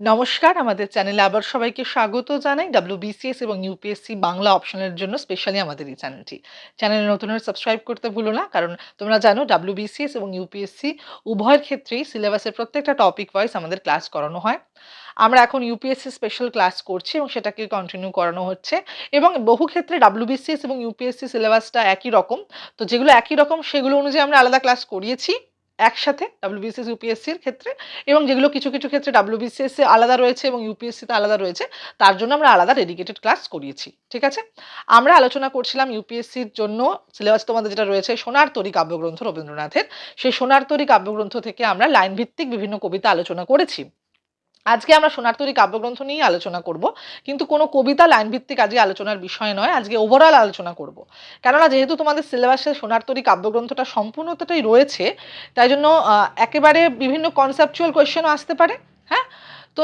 নমস্কার, আমাদের চ্যানেলে আবার সবাইকে স্বাগত জানাই। ডাব্লিউবিসিএস এবং ইউপিএসসি বাংলা অপশনের জন্য স্পেশালি আমাদের এই চ্যানেলটি। চ্যানেলে নতুন সাবস্ক্রাইব করতে ভুলো না, কারণ তোমরা জানো ডাব্লিউবিসিএস এবং ইউপিএসসি উভয়ের ক্ষেত্রেই সিলেবাসের প্রত্যেকটা টপিক ওয়াইজ আমাদের ক্লাস করানো হয়। আমরা এখন ইউপিএসসি স্পেশাল ক্লাস করছি এবং সেটাকে কন্টিনিউ করানো হচ্ছে। এবং বহু ক্ষেত্রে ডাব্লিউবিসিএস এবং ইউপিএসসি সিলেবাসটা একই রকম। তো যেগুলো একই রকম, সেগুলো অনুযায়ী আমরা আলাদা ক্লাস করিয়েছি। একসাথে ডাব্লিউবিসিএস ইউপিএসসির ক্ষেত্রে এবং যেগুলো কিছু কিছু ক্ষেত্রে ডাব্লিউবিসিএসসি আলাদা রয়েছে এবং ইউপিএসসিতে আলাদা রয়েছে, তার জন্য আমরা আলাদা ডেডিকেটেড ক্লাস করিয়েছি, ঠিক আছে? আমরা আলোচনা করছিলাম ইউপিএসসির জন্য সিলেবাস তোমাদের যেটা রয়েছে সোনার তরী কাব্যগ্রন্থ রবীন্দ্রনাথের। সেই সোনার তরী কাব্যগ্রন্থ থেকে আমরা লাইনভিত্তিক বিভিন্ন কবিতা আলোচনা করেছি। আজকে আমরা সোনার সোনারতরী কাব্যগ্রন্থ নিয়েই আলোচনা করব, কিন্তু কোনো কবিতা লাইন ভিত্তিক আজকে আলোচনার বিষয় নয়, আজকে ওভারঅল আলোচনা করব। কেননা যেহেতু তোমাদের সিলেবাসে সোনার সোনারতরী কাব্যগ্রন্থটা সম্পূর্ণতাটাই রয়েছে, তাই জন্য একেবারে বিভিন্ন কনসেপচুয়াল কোয়েশ্চেনও আসতে পারে হ্যাঁ? তো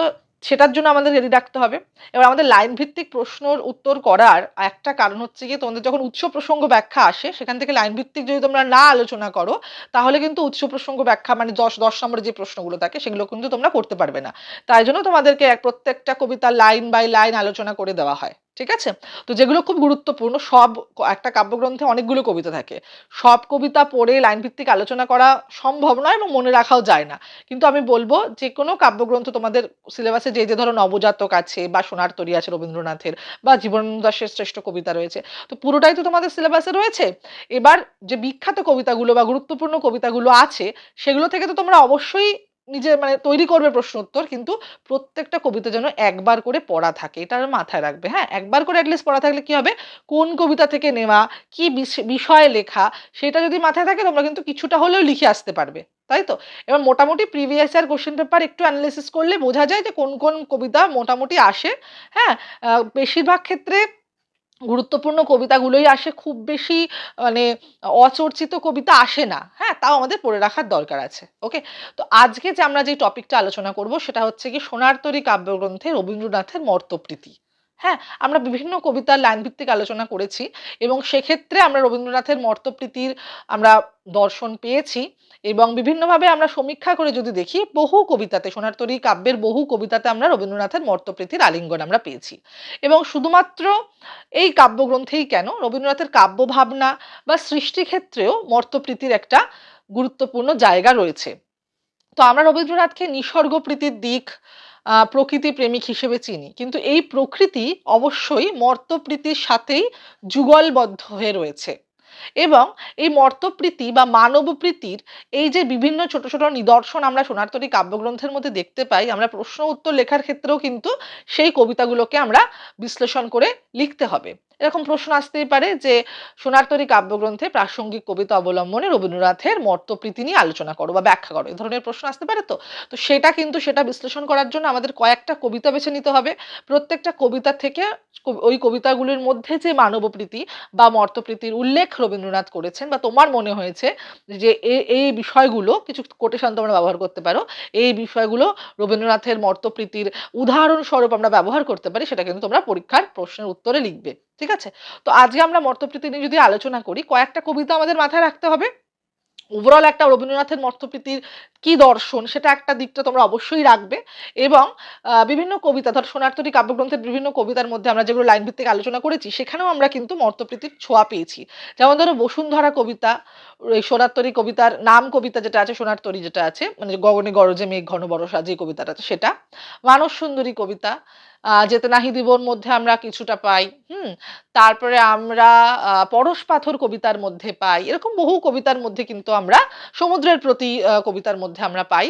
সেটার জন্য আমাদের রেডি রাখতে হবে। এবার আমাদের লাইন ভিত্তিক প্রশ্নর উত্তর করার একটা কারণ হচ্ছে গিয়ে তোমাদের যখন উৎস প্রসঙ্গ ব্যাখ্যা আসে, সেখান থেকে লাইন ভিত্তিক যদি তোমরা না আলোচনা করো, তাহলে কিন্তু উৎস প্রসঙ্গ ব্যাখ্যা মানে দশ দশ নম্বরের যে প্রশ্নগুলো থাকে, সেগুলো কিন্তু তোমরা করতে পারবে না। তাই জন্য তোমাদেরকে এক প্রত্যেকটা কবিতা লাইন বাই লাইন আলোচনা করে দেওয়া হয়। ঠিক আছে? তো যেগুলো খুব গুরুত্বপূর্ণ, সব একটা কাব্যগ্রন্থে অনেকগুলো কবিতা থাকে। সব কবিতা পড়ে লাইন ভিত্তিক আলোচনা করা সম্ভব নয় এবং মনে রাখাও যায় না। কিন্তু আমি বলব যে কোনো কাব্যগ্রন্থ তোমাদের সিলেবাসে যে যে ধরো নবজাতক আছে বা সোনার তরী আছে রবীন্দ্রনাথের বা জীবন দাসের শ্রেষ্ঠ কবিতা রয়েছে, তো পুরোটাই তো তোমাদের সিলেবাসে রয়েছে। এবার যে বিখ্যাত কবিতাগুলো বা গুরুত্বপূর্ণ কবিতাগুলো আছে, সেগুলো থেকে তো তোমরা অবশ্যই নিজে মানে তৈরি করবে প্রশ্ন উত্তর কিন্তু প্রত্যেকটা কবিতা যেন একবার করে পড়া থাকে, এটা মাথায় রাখবে। হ্যাঁ একবার করে অ্যাটলিস্ট পড়া থাকলে কি হবে? কোন কবিতা থেকে নেওয়া, কি বিষ- বিষয়ে লেখা, সেটা যদি মাথায় থাকে, তোমরা কিন্তু কিছুটা হলেও লিখে আসতে পারবে, তাই তো? এবার মোটামুটি প্রিভিয়াস ইয়ার কোশ্চেন পেপার একটু অ্যানালিসিস করলে বোঝা যায় যে কোন কোন কবিতা মোটামুটি আসে। হ্যাঁ বেশিরভাগ ক্ষেত্রে গুরুত্বপূর্ণ কবিতাগুলোই আসে, খুব বেশি মানে অচর্চিত কবিতা আসে না। হ্যাঁ তাও আমাদের পড়ে রাখার দরকার আছে। ওকে? তো আজকে যে আমরা যে টপিকটা আলোচনা করব, সেটা হচ্ছে কি সোনার তরী কাব্যগ্রন্থে রবীন্দ্রনাথের মর্তপ্রীতি। হ্যাঁ আমরা বিভিন্ন কবিতার লাইন ভিত্তিক আলোচনা করেছি এবং সেক্ষেত্রে আমরা রবীন্দ্রনাথের মর্তপ্রীতির আমরা দর্শন পেয়েছি এবং বিভিন্নভাবে আমরা সমীক্ষা করে যদি দেখি, বহু কবিতাতে, সোনার তরী কাব্যের বহু কবিতাতে আমরা রবীন্দ্রনাথের মর্তপ্রীতির আলিঙ্গন আমরা পেয়েছি। এবং শুধুমাত্র এই কাব্যগ্রন্থেই কেন, রবীন্দ্রনাথের কাব্য ভাবনা বা সৃষ্টি ক্ষেত্রেও মর্তপ্রীতির একটা গুরুত্বপূর্ণ জায়গা রয়েছে। তো আমরা রবীন্দ্রনাথকে নিসর্গ প্রীতির দিক প্রকৃতি প্রেমিক হিসেবে চিনি। কিন্তু এই প্রকৃতি অবশ্যই মর্তপ্রীতির সাথেই যুগলবদ্ধ হয়ে রয়েছে। এবং এই মর্তপ্রীতি বা মানবপ্রীতির এই যে বিভিন্ন ছোট ছোট নিদর্শন আমরা সোনারতরী কাব্যগ্রন্থের মধ্যে দেখতে পাই, আমরা প্রশ্ন উত্তর লেখার ক্ষেত্রেও কিন্তু সেই কবিতাগুলোকে আমরা বিশ্লেষণ করে লিখতে হবে। এরকম প্রশ্ন আসতেই পারে যে সোনারতরী কাব্যগ্রন্থে প্রাসঙ্গিক কবিতা অবলম্বনে রবীন্দ্রনাথের মর্তপ্রীতি নিয়ে আলোচনা করো বা ব্যাখ্যা করো, এ ধরনের প্রশ্ন আসতে পারে তো? তো সেটা কিন্তু সেটা বিশ্লেষণ করার জন্য আমাদের কয়েকটা কবিতা বেছে নিতে হবে। প্রত্যেকটা কবিতা থেকে ওই কবিতাগুলির মধ্যে যে মানবপ্রীতি বা মর্তপ্রীতির উল্লেখ রবীন্দ্রনাথ করেছেন বা তোমার মনে হয়েছে যে এই বিষয়গুলো, কিছু কোটেশন তোমরা ব্যবহার করতে পারো, এই বিষয়গুলো রবীন্দ্রনাথের মর্তপ্রীতির উদাহরণস্বরূপ আমরা ব্যবহার করতে পারি, সেটা কিন্তু তোমরা পরীক্ষার প্রশ্নের উত্তরে লিখবে, ঠিক আছে? তো আজকে আমরা মর্তপ্রীতি নিয়ে যদি আলোচনা করি, কয়েকটা কবিতা আমাদের মাথায় রাখতে হবে। ওভারঅল একটা রবীন্দ্রনাথের মর্তপ্রীতির কি দর্শন, সেটা একটা দিকটা তোমরা অবশ্যই রাখবে। এবং বিভিন্ন কবিতা, ধর সোনার্থটি কাব্যগ্রন্থের বিভিন্ন কবিতার মধ্যে আমরা যেগুলো লাইন ভিত্তিক আলোচনা করেছি, সেখানেও আমরা কিন্তু মর্তপ্রীতির ছোঁয়া পেয়েছি। যেমন ধরো বসুন্ধরা কবিতা এই সোনারতরী কবিতার নাম কবিতা যেটা আছে, সোনার তরী যেটা আছে মানে গগনে গরজে মেঘ ঘন বরসা যে কবিতাটা আছে সেটা। মানস সুন্দরী কবিতা যেতে নাহি দিবর মধ্যে আমরা কিছুটা পাই, হুম? তারপরে আমরা পরশ পাথর কবিতার মধ্যে পাই, এরকম বহু কবিতার মধ্যে কিন্তু আমরা সমুদ্রের প্রতি কবিতার মধ্যে আমরা পাই।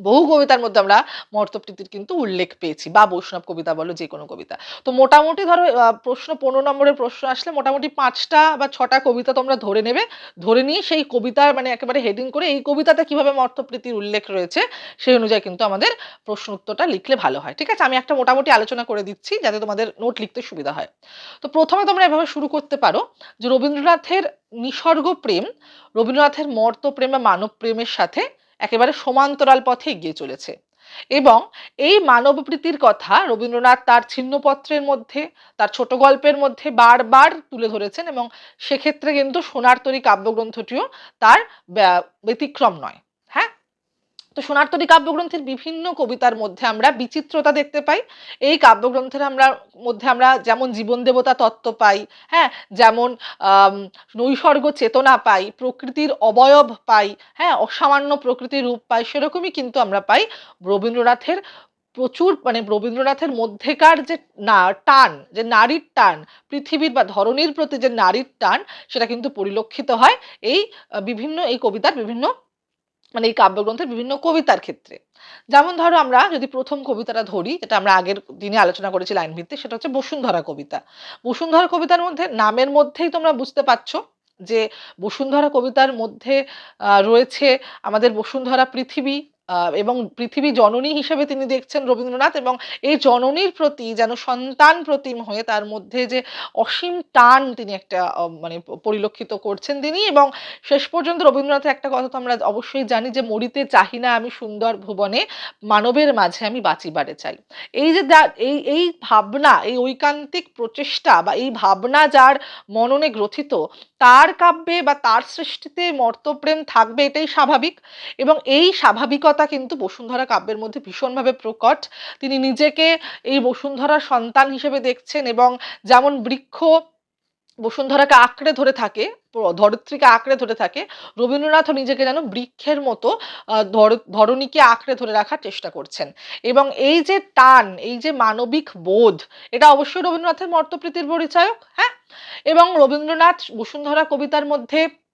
বহু কবিতার মধ্যে আমরা মর্তপ্রীতির কিন্তু উল্লেখ পেয়েছি। বা বৈষ্ণব কবিতা বলো, যে কোনো কবিতা। তো মোটামুটি ধরো প্রশ্ন পনেরো নম্বরের প্রশ্ন আসলে মোটামুটি পাঁচটা বা ছটা কবিতা তোমরা ধরে নেবে। ধরে নিয়ে সেই কবিতার মানে একেবারে হেডিং করে এই কবিতাতে কীভাবে মর্তপ্রীতির উল্লেখ রয়েছে, সেই অনুযায়ী কিন্তু আমাদের প্রশ্ন উত্তরটা লিখলে ভালো হয়। ঠিক আছে? আমি একটা মোটামুটি আলোচনা করে দিচ্ছি যাতে তোমাদের নোট লিখতে সুবিধা হয়। তো প্রথমে তোমরা এভাবে শুরু করতে পারো যে রবীন্দ্রনাথের নিসর্গ প্রেম রবীন্দ্রনাথের মর্ত প্রেম বা মানব প্রেমের সাথে একেবারে সমান্তরাল পথে এগিয়ে চলেছে। এবং এই মানব প্রীতির কথা রবীন্দ্রনাথ তার ছিন্নপত্রের মধ্যে, তার ছোট গল্পের মধ্যে বারবার তুলে ধরেছেন এবং সেক্ষেত্রে কিন্তু সোনার তরী কাব্যগ্রন্থটিও তার ব্যা- ব্যতিক্রম নয়। তো সোনারতরী কাব্যগ্রন্থের বিভিন্ন কবিতার মধ্যে আমরা বিচিত্রতা দেখতে পাই। এই কাব্যগ্রন্থের আমরা মধ্যে আমরা যেমন জীবন দেবতা তত্ত্ব পাই হ্যাঁ? যেমন নৈসর্গ চেতনা পাই, প্রকৃতির অবয়ব পাই হ্যাঁ? অসামান্য প্রকৃতির রূপ পাই, সেরকমই কিন্তু আমরা পাই রবীন্দ্রনাথের প্রচুর মানে রবীন্দ্রনাথের মধ্যেকার যে না, টান, যে নারীর টান, পৃথিবীর বা ধরনীর প্রতি যে নারীর টান, সেটা কিন্তু পরিলক্ষিত হয়। এই, বিভিন্ন, এই কবিতার বিভিন্ন মানে এই কাব্যগ্রন্থের বিভিন্ন কবিতার ক্ষেত্রে। যেমন ধরো আমরা যদি প্রথম কবিতাটা ধরি, যেটা আমরা আগের দিনে আলোচনা করেছি লাইন ভিত্তিক, সেটা হচ্ছে বসুন্ধরা কবিতা। বসুন্ধরা কবিতার মধ্যে নামের মধ্যেই তোমরা বুঝতে পারছ যে বসুন্ধরা কবিতার মধ্যে রয়েছে আমাদের বসুন্ধরা পৃথিবী এবং পৃথিবী জননী হিসেবে তিনি দেখছেন রবীন্দ্রনাথ এবং এই জননীর প্রতি যেন সন্তান প্রতিম হয়ে তার মধ্যে যে অসীম টান তিনি একটা মানে পরিলক্ষিত করছেন তিনি এবং শেষ পর্যন্ত রবীন্দ্রনাথের একটা কথা তো আমরা অবশ্যই জানি যে মরিতে চাহি না আমি সুন্দর ভুবনে, মানবের মাঝে আমি বাঁচিবারে চাই। এই যে এই এই ভাবনা, এই ঐকান্তিক প্রচেষ্টা বা এই ভাবনা যার মননে গ্রথিত, তার কাব্যে বা তার সৃষ্টিতে মর্তপ্রেম থাকবে এটাই স্বাভাবিক এবং এই স্বাভাবিকতা কিন্তু বসুন্ধরা কাব্যের মধ্যে ভীষণভাবে প্রকট। তিনি নিজেকে এই বসুন্ধরার সন্তান হিসেবে দেখছেন এবং যেমন বৃক্ষ বসুন্ধরাকে আঁকড়ে ধরে থাকে, ধরিত্রীকে আঁকড়ে ধরে থাকে, রবীন্দ্রনাথও নিজেকে যেন বৃক্ষের মতো ধর- ধরণীকে আঁকড়ে ধরে রাখার চেষ্টা করছেন। এবং এই যে টান, এই যে মানবিক বোধ, এটা অবশ্যই রবীন্দ্রনাথের মর্তপ্রীতির পরিচায়ক হ্যাঁ? এবং রবীন্দ্রনাথ বসুন্ধরা কবিতার মধ্যে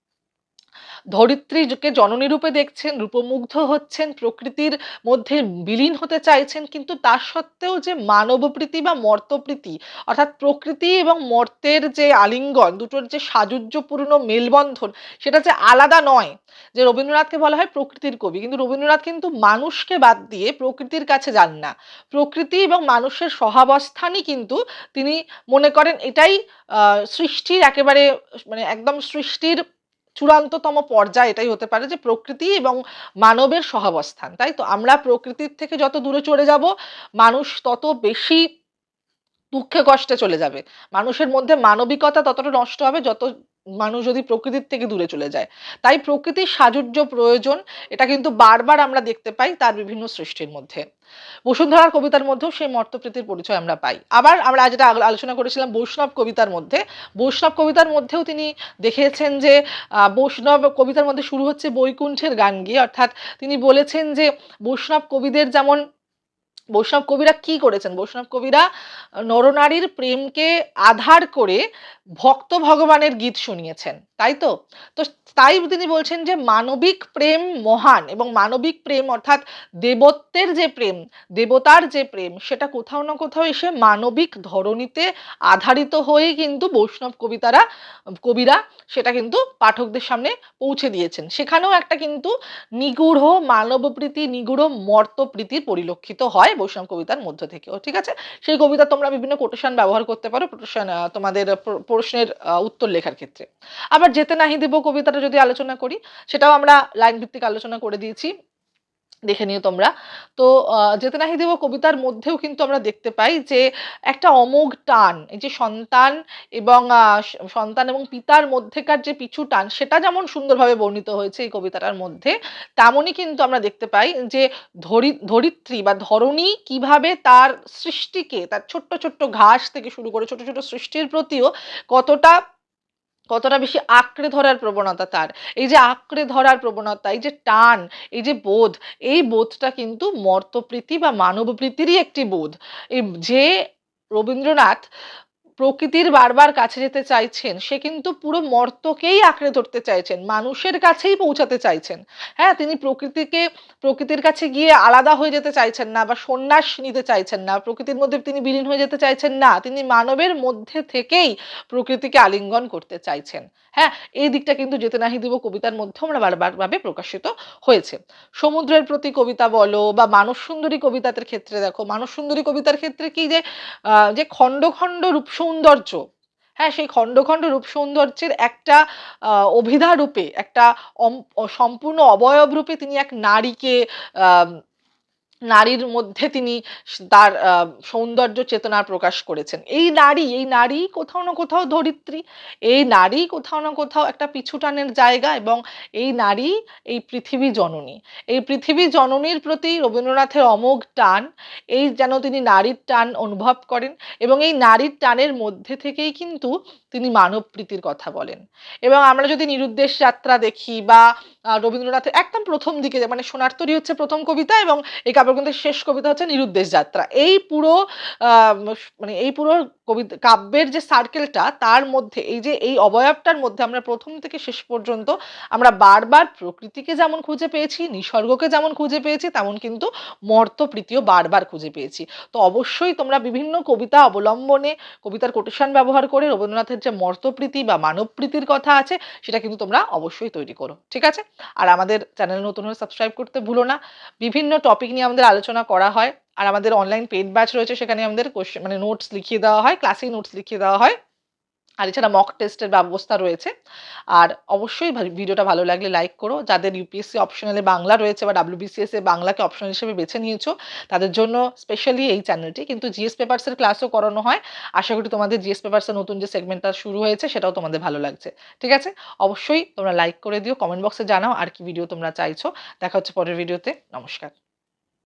ধরিত্রীকে জননী রূপে দেখছেন, রূপমুগ্ধ হচ্ছেন, প্রকৃতির মধ্যে বিলীন হতে চাইছেন, কিন্তু তা সত্ত্বেও যে মানবপ্রীতি বা মর্তপ্রীতি, অর্থাৎ প্রকৃতি এবং মর্তের যে আলিঙ্গন, দুটোর যে সাযুজ্যপূর্ণ মেলবন্ধন, সেটা যে আলাদা নয়। যে রবীন্দ্রনাথকে বলা হয় প্রকৃতির কবি, কিন্তু রবীন্দ্রনাথ কিন্তু মানুষকে বাদ দিয়ে প্রকৃতির কাছে যান না। প্রকৃতি এবং মানুষের সহাবস্থানই কিন্তু তিনি মনে করেন এটাই সৃষ্টির একেবারে মানে একদম সৃষ্টির চূড়ান্ততম পর্যায় এটাই হতে পারে যে প্রকৃতি এবং মানবের সহাবস্থান, তাই তো? আমরা প্রকৃতির থেকে যত দূরে চলে যাব, মানুষ তত বেশি দুঃখে কষ্টে চলে যাবে। মানুষের মধ্যে মানবিকতা ততটা নষ্ট হবে যত মানুষ যদি প্রকৃতির থেকে দূরে চলে যায়। তাই প্রকৃতির সাজুর্য প্রয়োজন, এটা কিন্তু বারবার আমরা দেখতে পাই তার বিভিন্ন সৃষ্টির মধ্যে। বসুন্ধরার কবিতার মধ্যেও সেই মর্তপ্রীতির পরিচয় আমরা পাই। আবার আমরা যেটা আলোচনা করেছিলাম বৈষ্ণব কবিতার মধ্যে, বৈষ্ণব কবিতার মধ্যেও তিনি দেখেছেন যে বৈষ্ণব কবিতার মধ্যে শুরু হচ্ছে বৈকুণ্ঠের গান গিয়ে অর্থাৎ তিনি বলেছেন যে, বৈষ্ণব কবিদের যেমন বৈষ্ণব কবিরা কি করেছেন? বৈষ্ণব কবিরা নরনারীর প্রেমকে আধার করে ভক্ত ভগবানের গীত শুনিয়েছেন। তাই তো? তো তাই তিনি বলছেন যে মানবিক প্রেম মহান এবং মানবিক প্রেম অর্থাৎ দেবত্বের যে প্রেম, দেবতার যে প্রেম, সেটা কোথাও না কোথাও এসে মানবিক ধরনীতে আধারিত হয়ে কিন্তু বৈষ্ণব কবিতারা, কবিরা সেটা কিন্তু পাঠকদের সামনে পৌঁছে দিয়েছেন। সেখানেও একটা কিন্তু নিগূঢ় মানবপ্রীতি নিগূঢ় মর্তপ্রীতির পরিলক্ষিত হয় বৈষ্ণব কবিতার মধ্য থেকেও, ঠিক আছে? সেই কবিতা তোমরা বিভিন্ন কোটেশন ব্যবহার করতে পারো কোটেশন তোমাদের প্র- প্রশ্নের উত্তর লেখার ক্ষেত্রে। আবার যেতে নাহি দেব কবিতাটা যদি আলোচনা করি, সেটাও আমরা লাইন ভিত্তিক আলোচনা করে দিয়েছি। দেখে নিও তোমরা। তো যেতে নাহি দেব কবিতার মধ্যেও কিন্তু আমরা দেখতে পাই যে, একটা অমোঘ টান, এই যে সন্তান এবং সন্তান এবং পিতার মধ্যেকার যে পিছু টান, সেটা যেমন সুন্দরভাবে বর্ণিত হয়েছে এই কবিতাটার মধ্যে, তেমনই কিন্তু আমরা দেখতে পাই যে ধরি, ধরিত্রী বা ধরণী কীভাবে তার সৃষ্টিকে, তার ছোট্ট ছোট্ট ঘাস থেকে শুরু করে ছোট ছোট সৃষ্টির প্রতিও কতটা কতটা বেশি আঁকড়ে ধরার প্রবণতা তার? এই যে আঁকড়ে ধরার প্রবণতা, এই যে টান, এই যে বোধ, এই বোধটা কিন্তু মর্তপ্রীতি বা মানবপ্রীতিরই একটি বোধ। এই যে রবীন্দ্রনাথ প্রকৃতির বারবার কাছে যেতে চাইছেন, সে কিন্তু পুরো মর্তকেই আঁকড়ে ধরতে চাইছেন, মানুষের কাছেই পৌঁছাতে চাইছেন। হ্যাঁ তিনি প্রকৃতিকে, প্রকৃতির কাছে গিয়ে আলাদা হয়ে যেতে চাইছেন না বা সন্ন্যাস নিতে চাইছেন না, প্রকৃতির মধ্যে তিনি বিলীন হয়ে যেতে চাইছেন না, তিনি মানবের মধ্যে থেকেই প্রকৃতিকে আলিঙ্গন করতে চাইছেন। হ্যাঁ এই দিকটা কিন্তু যেতে নাহি দিব কবিতার মধ্যে আমরা বারবার ভাবে প্রকাশিত হয়েছে। সমুদ্রের প্রতি কবিতা বলো বা মানস সুন্দরী কবিতাদের ক্ষেত্রে দেখো, মানস সুন্দরী কবিতার ক্ষেত্রে কি যে যে খণ্ড খণ্ড রূপ সৌন্দর্য। হ্যাঁ সেই খণ্ড খণ্ড রূপ সৌন্দর্যের একটা অভিধা রূপে একটা সম্পূর্ণ অবয়ব রূপে তিনি এক নারীকে নারীর মধ্যে তিনি তার সৌন্দর্য চেতনা প্রকাশ করেছেন। এই নারী এই নারী কোথাও না কোথাও ধরিত্রী। এই নারী কোথাও না কোথাও একটা পিছুটানের জায়গা এবং এই নারী এই পৃথিবী জননী। এই পৃথিবী জননীর প্রতি রবীন্দ্রনাথের অমোঘ টান, এই যেন তিনি নারীর টান অনুভব করেন এবং এই নারীর টানের মধ্যে থেকেই কিন্তু তিনি মানব প্রীতির কথা বলেন। এবং আমরা যদি নিরুদ্দেশ যাত্রা দেখি বা রবীন্দ্রনাথের একদম প্রথম দিকে মানে সোনার তরী হচ্ছে প্রথম কবিতা এবং এই কাব্যগ্রন্থের শেষ কবিতা হচ্ছে নিরুদ্দেশ যাত্রা। এই পুরো মানে এই পুরো কবিতা কাব্যের যে সার্কেলটা তার মধ্যে এই যে, এই অবয়বটার মধ্যে আমরা প্রথম থেকে শেষ পর্যন্ত আমরা বারবার প্রকৃতিকে যেমন খুঁজে পেয়েছি, নিসর্গকে যেমন খুঁজে পেয়েছি, তেমন কিন্তু মর্তপ্রীতিও বারবার খুঁজে পেয়েছি। তো অবশ্যই তোমরা বিভিন্ন কবিতা অবলম্বনে, কবিতার কোটেশন ব্যবহার করে রবীন্দ্রনাথের যে মর্তপ্রীতি বা মানবপ্রীতির কথা আছে, সেটা কিন্তু তোমরা অবশ্যই তৈরি করো, ঠিক আছে? আর আমাদের চ্যানেল নতুন হলে সাবস্ক্রাইব করতে ভুলো না। বিভিন্ন টপিক নিয়ে আমাদের আলোচনা করা হয়, আর আমাদের অনলাইন পেড ব্যাচ রয়েছে, সেখানে আমাদের কোশ্চেন মানে নোটস লিখিয়ে দেওয়া হয় ক্লাসিক নোটস লিখিয়ে দেওয়া হয়। আর এছাড়া মক টেস্টের ব্যবস্থা রয়েছে। আর অবশ্যই ভিডিওটা ভালো লাগলে লাইক করো। যাদের ইউপিএসসি অপশনালে বাংলা রয়েছে বা ডাব্লিউবিসিএস বাংলাকে অপশনাল হিসেবে বেছে নিয়েছো, তাদের জন্য স্পেশালি এই চ্যানেলটি কিন্তু জিএস পেপার্সের ক্লাসও করানো হয়। আশা করি তোমাদের জিএস পেপার্সের নতুন যে সেগমেন্টটা শুরু হয়েছে, সেটাও তোমাদের ভালো লাগছে। ঠিক আছে? অবশ্যই তোমরা লাইক করে দিও কমেন্ট বক্সে জানাও আর কি ভিডিও তোমরা চাইছো। দেখা হচ্ছে পরের ভিডিওতে নমস্কার।